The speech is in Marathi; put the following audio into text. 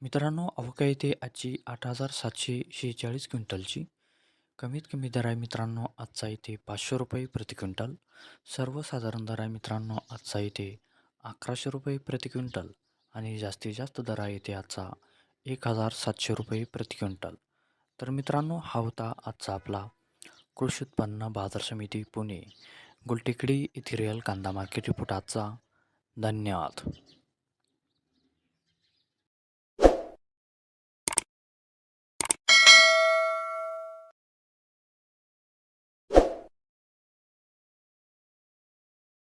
मित्रांनो अवका येथे आजची आठ हजार सातशे शेहेचाळीस क्विंटलची. कमीत कमी दर आहे मित्रांनो आजचा इथे पाचशे रुपये प्रति क्विंटल. सर्वसाधारण दर आहे मित्रांनो आजचा इथे अकराशे रुपये प्रति क्विंटल. आणि जास्तीत जास्त दर आहे इथे आजचा एक हजार सातशे रुपये प्रति क्विंटल. तर मित्रांनो हा होता आजचा आपला कृषी उत्पन्न बाजार समिती पुणे. गुलटेकडी इथे रिअल कांदा मार्केट रिपोर्ट आजचा. धन्यवाद.